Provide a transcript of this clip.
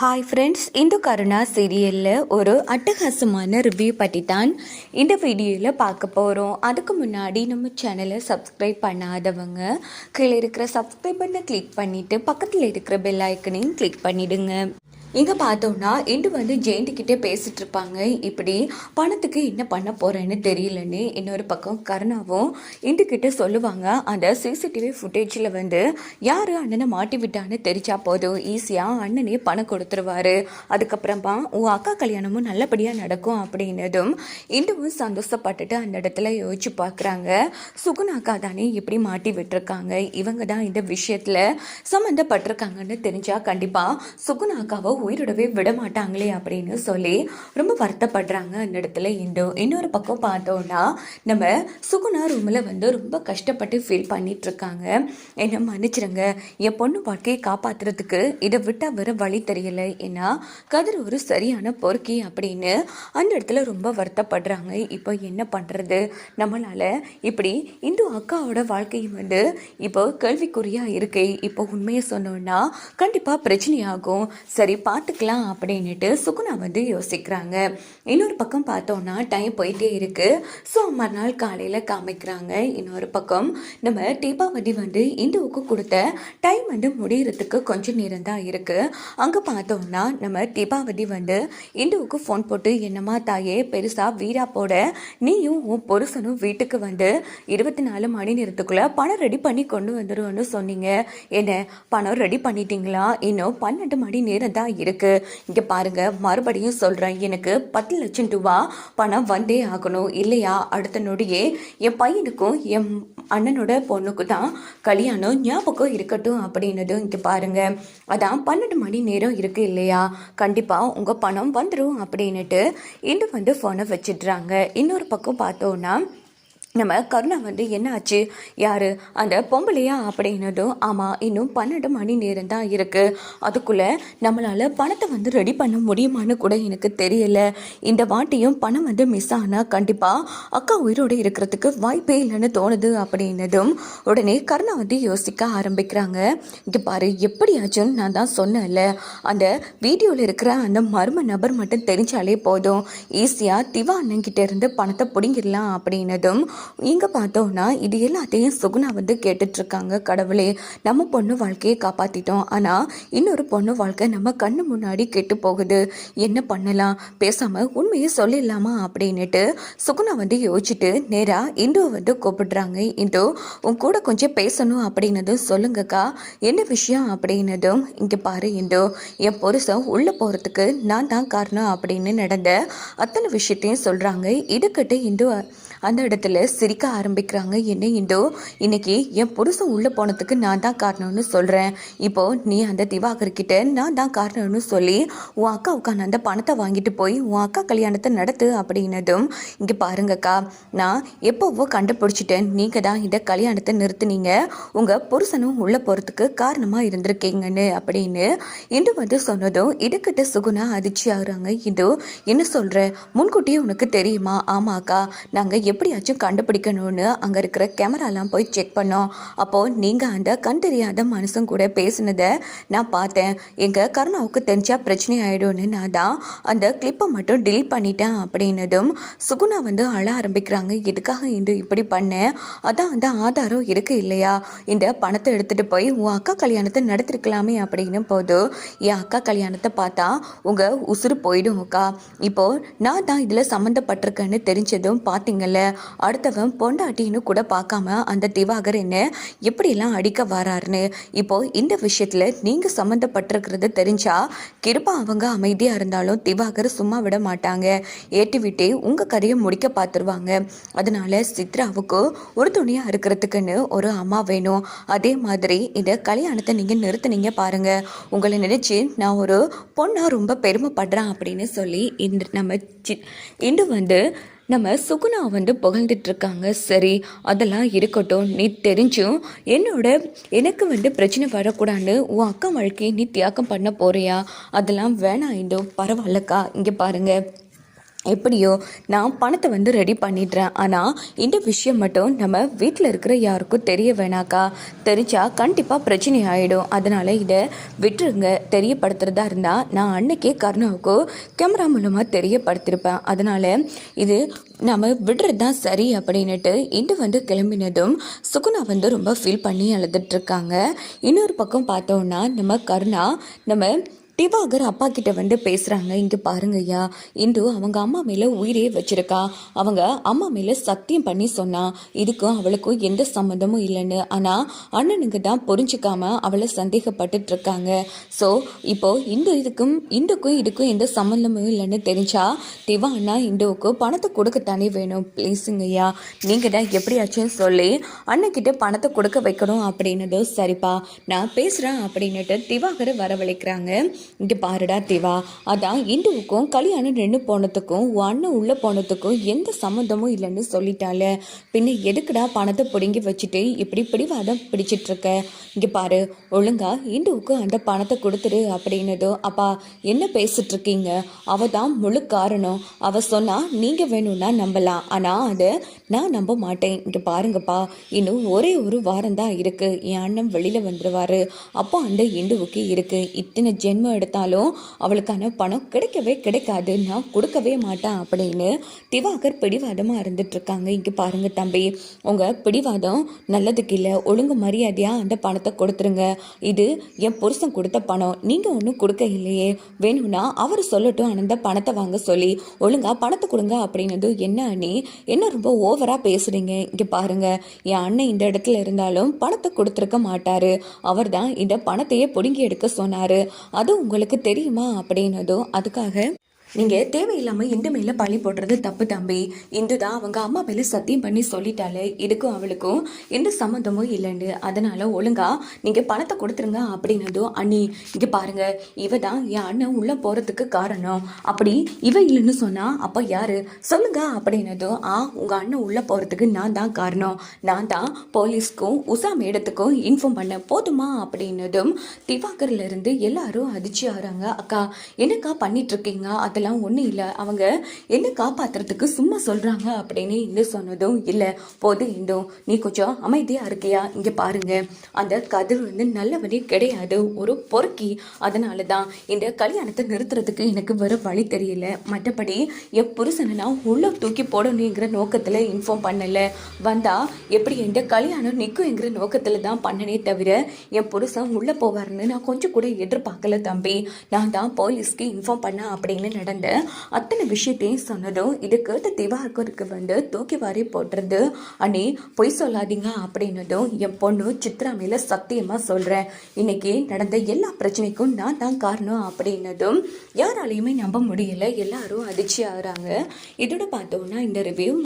Hi friends Hindu Karuna சீரியலில் ஒரு அட்டகாசமான ரிவ்யூ பற்றி தான் இந்த வீடியோவில் பார்க்க போகிறோம் அதுக்கு முன்னாடி நம்ம சேனலை சப்ஸ்கிரைப் பண்ணாதவங்க கீழே இருக்கிற சப்ஸ்கிரைப் பண்ணை கிளிக் பண்ணிவிட்டு பக்கத்தில் இருக்கிற பெல் ஐக்கனையும் கிளிக் பண்ணிவிடுங்க இங்கே பார்த்தோம்னா இண்டு வந்து ஜெயந்தி கிட்டே பேசிட்டு இருப்பாங்க. இப்படி பணத்துக்கு என்ன பண்ண போகிறேன்னு தெரியலன்னு இன்னொரு பக்கம் கருணாவும் இண்டு கிட்ட சொல்லுவாங்க. அந்த சிசிடிவி ஃபுட்டேஜில் வந்து யார் அண்ணனை மாட்டி விட்டான்னு தெரிஞ்சா போதும். ஈஸியாக அண்ணனே பணம் கொடுத்துருவாரு. அதுக்கப்புறமா உன் அக்கா கல்யாணமும் நல்லபடியாக நடக்கும் அப்படின்னதும் இண்டுவும் சந்தோஷப்பட்டுட்டு அந்த இடத்துல யோசிச்சு பார்க்குறாங்க சுகுணா அக்கா தானே இப்படி மாட்டி விட்டுருக்காங்க. இவங்க தான் இந்த விஷயத்தில் சம்மந்தப்பட்டிருக்காங்கன்னு தெரிஞ்சா கண்டிப்பாக சுகுண அக்காவை உயிரோடவே விட மாட்டாங்களே அப்படின்னு சொல்லி ரொம்ப வருத்தப்படுறாங்க அந்த இடத்துல. இண்டோ இன்னொரு பக்கம் பார்த்தோன்னா நம்ம சுகுணா ரூமில் வந்து ரொம்ப கஷ்டப்பட்டு ஃபீல் பண்ணிகிட்ருக்காங்க என்னை என்ன மன்னிச்சிருங்க என் பொண்ணு வாழ்க்கையை காப்பாத்துறதுக்கு இதை விட்டால் வர வழி தெரியலை. ஏன்னா கதிர் ஒரு சரியான பொறுக்கி அப்படின்னு அந்த இடத்துல ரொம்ப வருத்தப்படுறாங்க. இப்போ என்ன பண்ணுறது நம்மளால் இப்படி இந்து அக்காவோட வாழ்க்கையும் வந்து இப்போ கேள்விக்குறியாக இருக்கே. இப்போ உண்மையை சொன்னோன்னா கண்டிப்பாக பிரச்சனையாகும். சரி பார்த்துக்கலாம் அப்படின்னுட்டு சுகுணா வந்து யோசிக்கிறாங்க. இன்னொரு பக்கம் பார்த்தோன்னா டைம் போயிட்டே இருக்குது ஸோ மறுநாள் காலையில் காமிக்கிறாங்க இன்னொரு பக்கம். நம்ம தீபாவதி வந்து இந்துவுக்கு கொடுத்த டைம் வந்து முடிகிறதுக்கு கொஞ்சம் நேரம் தான் இருக்குது அங்கே பார்த்தோம்னா நம்ம தீபாவதி வந்து இந்துவுக்கு ஃபோன் போட்டு என்னம்மா தாயே பெருசாக வீரா போட. நீயும் உன் புருஷனும் வீட்டுக்கு வந்து இருபத்தி நாலு மணி நேரத்துக்குள்ளே பணம் ரெடி பண்ணி கொண்டு வந்துடுவோன்னு சொன்னீங்க. என்ன பணம் ரெடி பண்ணிட்டீங்களா? இன்னும் பன்னெண்டு மணி நேரம் தான் இருக்கு. இங்கே பாருங்க மறுபடியும் சொல்கிறேன் எனக்கு பத்து லட்சம் ரூபா பணம் வந்தே ஆகணும். இல்லையா? அடுத்த நொடியே என் பையனுக்கும் என் அண்ணனோட பொண்ணுக்கு தான் கல்யாணம் ஞாபகம் இருக்கட்டும் அப்படின்னது இங்கே பாருங்க. அதான் பன்னெண்டு மணி நேரம் இருக்கு இல்லையா? கண்டிப்பாக உங்கள் பணம் வந்துடும் அப்படின்னுட்டு இன்னும் வந்து ஃபோனை வச்சிடுறாங்க. இன்னொரு பக்கம் பார்த்தோன்னா நம்ம கருணா வந்து என்ன ஆச்சு யாரு? அந்த பொம்பளையா அப்படின்னதும் ஆமாம் இன்னும் பன்னெண்டு மணி நேரம் தான் இருக்கு. அதுக்குள்ள நம்மளால பணத்தை வந்து ரெடி பண்ண முடியுமான்னு கூட எனக்கு தெரியல. இந்த வாட்டியும் பணம் வந்து மிஸ் ஆனால் கண்டிப்பாக அக்கா உயிரோடு இருக்கிறதுக்கு வாய்ப்பே இல்லைன்னு தோணுது அப்படின்னதும் உடனே கருணா வந்து யோசிக்க ஆரம்பிக்கிறாங்க. இங்கே பாரு எப்படியாச்சும் நான் தான் சொன்னேன்ல அந்த வீடியோவில் இருக்கிற அந்த மர்ம நபர் மட்டும் தெரிஞ்சாலே போதும். ஈஸியாக திவா அண்ணங்கிட்ட இருந்து பணத்தை பிடிங்கிடலாம் அப்படின்னதும் இங்கே பார்த்தோம்னா இது எல்லாத்தையும் சுகுணா வந்து கேட்டுட்ருக்காங்க கடவுளே. நம்ம பொண்ணு வாழ்க்கையை காப்பாற்றிட்டோம் ஆனால் இன்னொரு பொண்ணு வாழ்க்கை நம்ம கண்ணு முன்னாடி கெட்டு போகுது என்ன பண்ணலாம்? பேசாமல் உண்மையை சொல்லிடலாமா அப்படின்னுட்டு சுகுணா வந்து யோசிச்சுட்டு நேராக இந்துவை வந்து கூப்பிடுறாங்க. இந்து உன் கூட கொஞ்சம் பேசணும் அப்படின்னதும் சொல்லுங்கக்கா. என்ன விஷயம் அப்படின்னதும் இங்கே பாரு இந்து என் புருஷன் உள்ளே போகிறதுக்கு நான் தான் காரணம் அப்படின்னு நடந்த அத்தனை விஷயத்தையும் சொல்கிறாங்க இதுக்கிட்ட இந்து அந்த இடத்துல சிரிக்க ஆரம்பிக்கிறாங்க. என்ன இண்டோ இன்னைக்கு என் புருஷன் உள்ளே போனதுக்கு நான் தான் காரணம்னு சொல்கிறேன் இப்போ நீ அந்த திவாகர்கிட்ட நான் தான் காரணம்னு சொல்லி உன் அக்கா உட்காந்து அந்த பணத்தை வாங்கிட்டு போய் உன் அக்கா கல்யாணத்தை நடத்து அப்படின்னதும் இங்கே பாருங்கக்கா நான் எப்போவோ கண்டுபிடிச்சிட்டேன். நீங்கள் தான் இந்த கல்யாணத்தை நிறுத்துனீங்க. உங்கள் புருஷனும் உள்ளே போகிறதுக்கு காரணமாக இருந்திருக்கீங்கன்னு அப்படின்னு இன்று வந்து சொன்னதும் இதுக்கிட்ட சுகுணா அதிர்ச்சி ஆகுறாங்க இது என்ன சொல்கிற முன்கூட்டியே உனக்கு தெரியுமா? ஆமாக்கா நாங்கள் எப்படியாச்சும் கண்டுபிடிக்கணும்னு அங்கே இருக்கிற கேமராலாம் போய் செக் பண்ணோம். அப்போது நீங்கள் அந்த கண் தெரியாத மனுஷன் கூட பேசினதை நான் பார்த்தேன். எங்கள் கருணாவுக்கு தெரிஞ்சால் பிரச்சனை ஆகிடும்னு நான் தான் அந்த கிளிப்பை மட்டும் டிலீட் பண்ணிட்டேன் அப்படின்னதும் சுகுணா வந்து அழ ஆரம்பிக்கிறாங்க. எதுக்காக இன்று இப்படி பண்ணேன் அதான் அந்த ஆதாரம் இருக்குது இல்லையா? இந்த பணத்தை எடுத்துகிட்டு போய் உன் அக்கா கல்யாணத்தை நடத்திருக்கலாமே அப்படின்னு போது என் அக்கா கல்யாணத்தை பார்த்தா உங்கள் உசுறு போயிடும் அக்கா. இப்போது நான் தான் இதில் சம்மந்தப்பட்டிருக்கேன்னு தெரிஞ்சதும் பார்த்தீங்கல்ல அடுத்தவன் பொண்டாட்டின்னு கூட பார்க்காம அந்த திவாகர் என்ன எப்படிலாம் அடிக்க வராருன்னு. இப்போ இந்த விஷயத்தில் நீங்கள் சம்மந்தப்பட்டிருக்கிறது தெரிஞ்சா கிருபா அவங்க அமைதியாக இருந்தாலும் திவாகர் சும்மா விட மாட்டாங்க. ஏட்டி விட்டே உங்கள் கதையை முடிக்க பார்த்துருவாங்க. அதனால சித்ராவுக்கு ஒரு இருக்கிறதுக்குன்னு ஒரு அம்மா வேணும். அதே மாதிரி இந்த கல்யாணத்தை நீங்கள் நிறுத்துனீங்க பாருங்க. உங்களை நினைச்சு நான் ஒரு பொண்ணாக ரொம்ப பெருமைப்படுறேன் அப்படின்னு சொல்லி இந்த நம்ம சி இன்று வந்து நம்ம சுகுணா வந்து புகழ்ந்துட்டு இருக்காங்க சரி அதெல்லாம் இருக்கட்டும். நீ தெரிஞ்சும் என்னோட எனக்கு வந்து பிரச்சனை வரக்கூடாதுன்னு உன் அக்கா வாழ்க்கையை நீ தியாகம் பண்ண போறியா? அதெல்லாம் வேணாம் இந்தோ பரவாயில்லக்கா. இங்கே பாருங்கள் எப்படியோ நான் பணத்தை வந்து ரெடி பண்ணிடுறேன். ஆனால் இந்த விஷயம் மட்டும் நம்ம வீட்டில் இருக்கிற யாருக்கும் தெரிய வேணாக்கா? தெரிஞ்சா கண்டிப்பாக பிரச்சனை ஆகிடும் அதனால் இதை விட்டுருங்க. தெரியப்படுத்துறதா இருந்தால் நான் அன்னைக்கே கருணாவுக்கு கேமரா மூலமாக தெரியப்படுத்தியிருப்பேன் அதனால் இது நம்ம விடுறது தான் சரி அப்படின்னுட்டு இன்று வந்து கிளம்பினதும் சுகுணா வந்து ரொம்ப ஃபீல் பண்ணி அழுதுட்டுருக்காங்க இன்னொரு பக்கம் பார்த்தோன்னா நம்ம கருணா நம்ம திவாகர் அப்பா கிட்ட வந்து பேசுறாங்க இங்க பாருங்க ஐயா இந்து அவங்க அம்மா மேல உயிரே வச்சிருக்கா. அவங்க அம்மா மேல சத்தியம் பண்ணி சொன்னா இதுக்கும் அவளுக்கும் எந்த சம்மந்தமும் இல்லைன்னு. ஆனா அண்ணனுங்க தான் புரிஞ்சுக்காம அவளை சந்தேகப்பட்டுட்டு இருக்காங்க. ஸோ இப்போ இந்த இதுக்கும் இந்துக்கும் இதுக்கும் எந்த சம்மந்தமும் இல்லைன்னு தெரிஞ்சா திவா அண்ணா இந்துவுக்கு பணத்தை கொடுக்கத்தானே வேணும். ப்ளீஸுங்கய்யா நீங்கள் நீங்க தான் எப்படியாச்சும் சொல்லி அண்ணக்கிட்ட பணத்தை கொடுக்க வைக்கணும் அப்படின்னது சரிப்பா. நான் பேசுறேன் அப்படின்னுட்டு திவாகரை வரவழைக்கிறாங்க. இங்கே பாருடா திவா. அதான் இந்துவுக்கும் கல்யாணம் நின்று போனதுக்கும் உன் அண்ணன் உள்ளே போனதுக்கும் எந்த சம்மந்தமும் இல்லைன்னு சொல்லிட்டால பின்ன எதுக்குடா பணத்தை பிடுங்கி வச்சுட்டு இப்படி பிடிவாதம் பிடிச்சிட்ருக்க? இங்கே பாரு ஒழுங்கா இந்துவுக்கு அந்த பணத்தை கொடுத்துரு அப்படின்னதோ அப்பா என்ன பேசிட்ருக்கீங்க? அவ தான் முழு காரணம். அவ சொன்னால் நீங்கள் வேணும்னா நம்பலாம். ஆனால் அதை நான் நம்ப மாட்டேன். இங்கே பாருங்கப்பா இன்னும் ஒரே ஒரு வாரம் தான் இருக்கு. என் அண்ணன் வெளியில் வந்துடுவார் அப்போ அந்த இந்துவுக்கு இருக்குது இத்தனை ஜென்ம ஜென்மம் எடுத்தாலும் அவளுக்கான பணம் கிடைக்கவே கிடைக்காது. நான் கொடுக்கவே மாட்டேன் அப்படின்னு திவாகர் பிடிவாதமாக இருந்துட்டுருக்காங்க. இங்கே பாருங்கள் பாருங்க தம்பி உங்கள் பிடிவாதம் நல்லதுக்கு இல்லை. ஒழுங்கு மரியாதையாக அந்த பணத்தை கொடுத்துருங்க. இது என் புருஷன் கொடுத்த பணம். நீங்கள் ஒன்றும் கொடுக்க இல்லையே. வேணும்னா அவர் சொல்லட்டும். அந்த பணத்தை வாங்க சொல்லி ஒழுங்கா பணத்தை கொடுங்க அப்படின்னது என்ன அண்ணி என்ன ரொம்ப ஓவராக பேசுகிறீங்க இங்கே பாருங்க. என் அண்ணன் இந்த இடத்துல இருந்தாலும் பணத்தை கொடுத்துருக்க மாட்டார். அவர் தான் இந்த பணத்தையே பிடுங்கி எடுக்க சொன்னார். அது உங்களுக்கு தெரியுமா அப்படின்னதும் அதுக்காக நீங்கள் தேவையில்லாமல் இந்து மேலே பழி போடுறது தப்பு தம்பி. இந்து தான் அவங்க அம்மா மேலே சத்தியம் பண்ணி சொல்லிட்டாலே இதுக்கும் அவளுக்கும் எந்த சம்மந்தமும் இல்லைன்னு. அதனால் ஒழுங்கா நீங்கள் பணத்தை கொடுத்துருங்க அப்படின்னதும் அண்ணி இங்கே பாருங்க இவ தான் என் அண்ணன் உள்ளே போகிறதுக்கு காரணம். அப்படி இவ இல்லைன்னு சொன்னால் அப்போ யார்? சொல்லுங்க அப்படின்னதும் ஆ உங்கள் அண்ணன் உள்ளே போகிறதுக்கு நான் தான் காரணம். நான் தான் போலீஸ்க்கும் உஷா மேடத்துக்கும் இன்ஃபார்ம் பண்ணேன் போதுமா? அப்படின்னதும் திவாகர்லேருந்து எல்லாரும் அதிர்ச்சி ஆகிறாங்க அக்கா என்னக்கா பண்ணிட்டுருக்கீங்க அதை அதெல்லாம் ஒன்றும் இல்லை. அவங்க என்ன காப்பாத்துறதுக்கு சும்மா சொல்றாங்க அப்படின்னு இந்து சொன்னதும் இல்லை. போது இந்தும் நீ கொஞ்சம் அமைதியாக இருக்கியா? இங்கே பாருங்க. அந்த கதிர் வந்து நல்லபடியே கிடையாது. ஒரு பொறுக்கி. அதனால தான் இந்த கல்யாணத்தை நிறுத்துறதுக்கு எனக்கு வேறு வழி தெரியல. மற்றபடி என் புருஷனை நான் உள்ள தூக்கி போடணுங்கிற நோக்கத்தில் இன்ஃபார்ம் பண்ணலை. வந்தா எப்படி இந்த கல்யாணம் நிற்குங்கிற நோக்கத்தில் தான் பண்ணனே தவிர என் புருஷன் உள்ளே போவாருன்னு நான் கொஞ்சம் கூட எதிர்பார்க்கல தம்பி. நான் தான் போலீஸ்க்கு இன்ஃபார்ம் பண்ண அப்படின்னு நடந்த அத்தனை விஷயத்தையும் சொன்னதும் இது கேட்ட திவாகருக்கு வந்து தூக்கி வாரி போட்டுறது அண்ணே பொய் சொல்லாதீங்க அப்படின்னதும் என் பொண்ணு சித்ரா மேல சத்தியமா சொல்றேன் இன்னைக்கு நடந்த எல்லா பிரச்சனைக்கும் நான் தான் காரணம் அப்படின்னதும் யாராலையுமே நம்ப முடியல. எல்லாரும் அதிர்ச்சி ஆகுறாங்க. இதோட பார்த்தோம்னா இந்த ரிவ்யூ